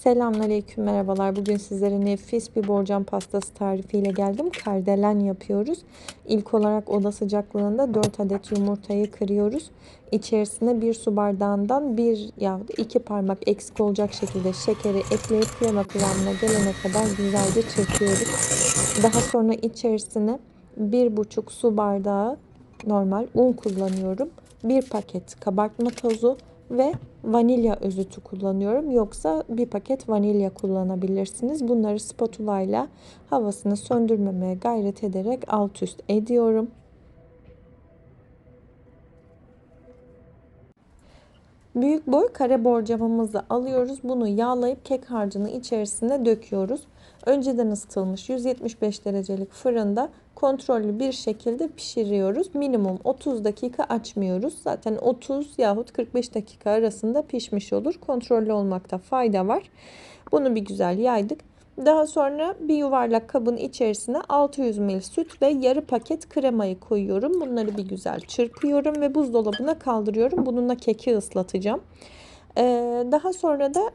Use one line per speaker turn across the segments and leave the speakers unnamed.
Selamünaleyküm merhabalar. Bugün sizlere nefis bir borcam pastası tarifiyle geldim. Kardelen yapıyoruz. İlk olarak oda sıcaklığında 4 adet yumurtayı kırıyoruz. İçerisine 1 su bardağından 1 ya 2 parmak eksik olacak şekilde şekeri ekleyip krema kıvamına gelene kadar güzelce çırpıyoruz. Daha sonra içerisine 1,5 su bardağı normal un kullanıyorum. 1 paket kabartma tozu ve vanilya özütü kullanıyorum. Yoksa bir paket vanilya kullanabilirsiniz. Bunları spatula ile havasını söndürmemeye gayret ederek alt üst ediyorum. Büyük boy kare borcamımızı alıyoruz. Bunu yağlayıp kek harcını içerisine döküyoruz. Önceden ısıtılmış 175 derecelik fırında kontrollü bir şekilde pişiriyoruz. Minimum 30 dakika açmıyoruz. Zaten 30 yahut 45 dakika arasında pişmiş olur. Kontrollü olmakta fayda var. Bunu bir güzel yaydık. Daha sonra bir yuvarlak kabın içerisine 600 ml süt ve yarı paket kremayı koyuyorum. Bunları bir güzel çırpıyorum ve buzdolabına kaldırıyorum. Bununla keki ıslatacağım. Ee, daha sonra da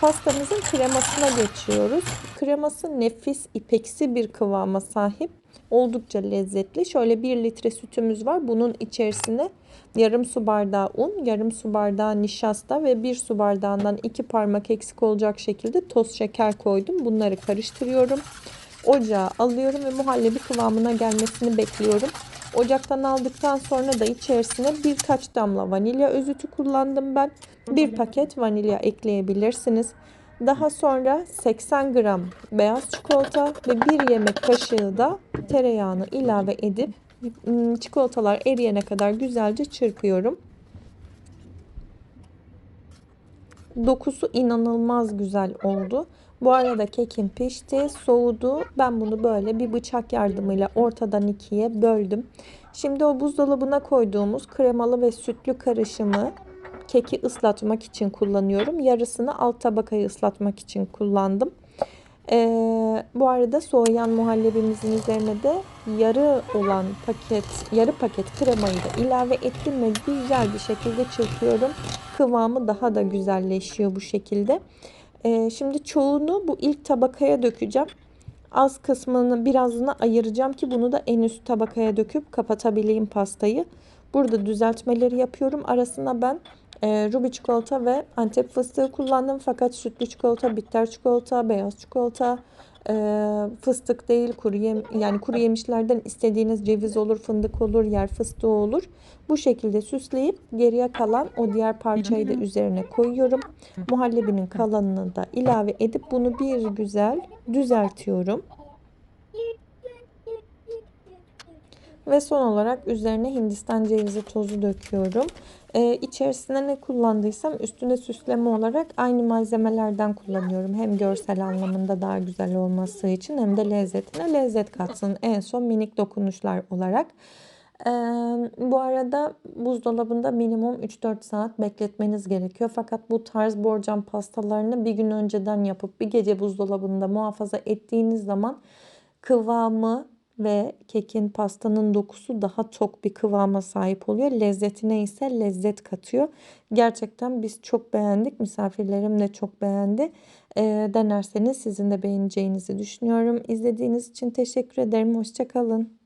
pastamızın kremasına geçiyoruz. Kreması nefis, ipeksi bir kıvama sahip. Oldukça lezzetli. Şöyle 1 litre sütümüz var. Bunun içerisine yarım su bardağı un, yarım su bardağı nişasta ve 1 su bardağından 2 parmak eksik olacak şekilde toz şeker koydum. Bunları karıştırıyorum. Ocağa alıyorum ve muhallebi kıvamına gelmesini bekliyorum. Ocaktan aldıktan sonra da içerisine birkaç damla vanilya özütü kullandım ben. Bir paket vanilya ekleyebilirsiniz. Daha sonra 80 gram beyaz çikolata ve bir yemek kaşığı da tereyağını ilave edip ıı, çikolatalar eriyene kadar güzelce çırpıyorum. Dokusu inanılmaz güzel oldu. Bu arada kekim pişti, soğudu. Ben bunu böyle bir bıçak yardımıyla ortadan ikiye böldüm. Şimdi o buzdolabına koyduğumuz kremalı ve sütlü karışımı keki ıslatmak için kullanıyorum. Yarısını alt tabakayı ıslatmak için kullandım. Ee, bu arada soğuyan muhallebimizin üzerine de yarı olan paket, yarı paket kremayı da ilave ettim ve güzel bir şekilde çırpıyorum. Kıvamı daha da güzelleşiyor bu şekilde. Ee, şimdi çoğunu bu ilk tabakaya dökeceğim. Az kısmını birazını ayıracağım ki bunu da en üst tabakaya döküp kapatabileyim pastayı. Burada düzeltmeleri yapıyorum. Arasına ben e, ruby çikolata ve antep fıstığı kullandım. Fakat sütlü çikolata, bitter çikolata, beyaz çikolata, e, fıstık değil kuru yem yani kuru yemişlerden istediğiniz ceviz olur, fındık olur, yer fıstığı olur. Bu şekilde süsleyip geriye kalan o diğer parçayı da üzerine koyuyorum. Muhallebinin kalanını da ilave edip bunu bir güzel düzeltiyorum. Ve son olarak üzerine hindistan cevizi tozu döküyorum. Ee, içerisine ne kullandıysam üstüne süsleme olarak aynı malzemelerden kullanıyorum. Hem görsel anlamında daha güzel olması için hem de lezzetine lezzet katsın. En son minik dokunuşlar olarak. Ee, bu arada buzdolabında minimum 3-4 saat bekletmeniz gerekiyor. Fakat bu tarz borcam pastalarını bir gün önceden yapıp bir gece buzdolabında muhafaza ettiğiniz zaman kıvamı ve kekin pastanın dokusu daha tok bir kıvama sahip oluyor. Lezzetine ise lezzet katıyor. Gerçekten biz çok beğendik. Misafirlerim de çok beğendi. E, denerseniz sizin de beğeneceğinizi düşünüyorum. İzlediğiniz için teşekkür ederim. Hoşçakalın.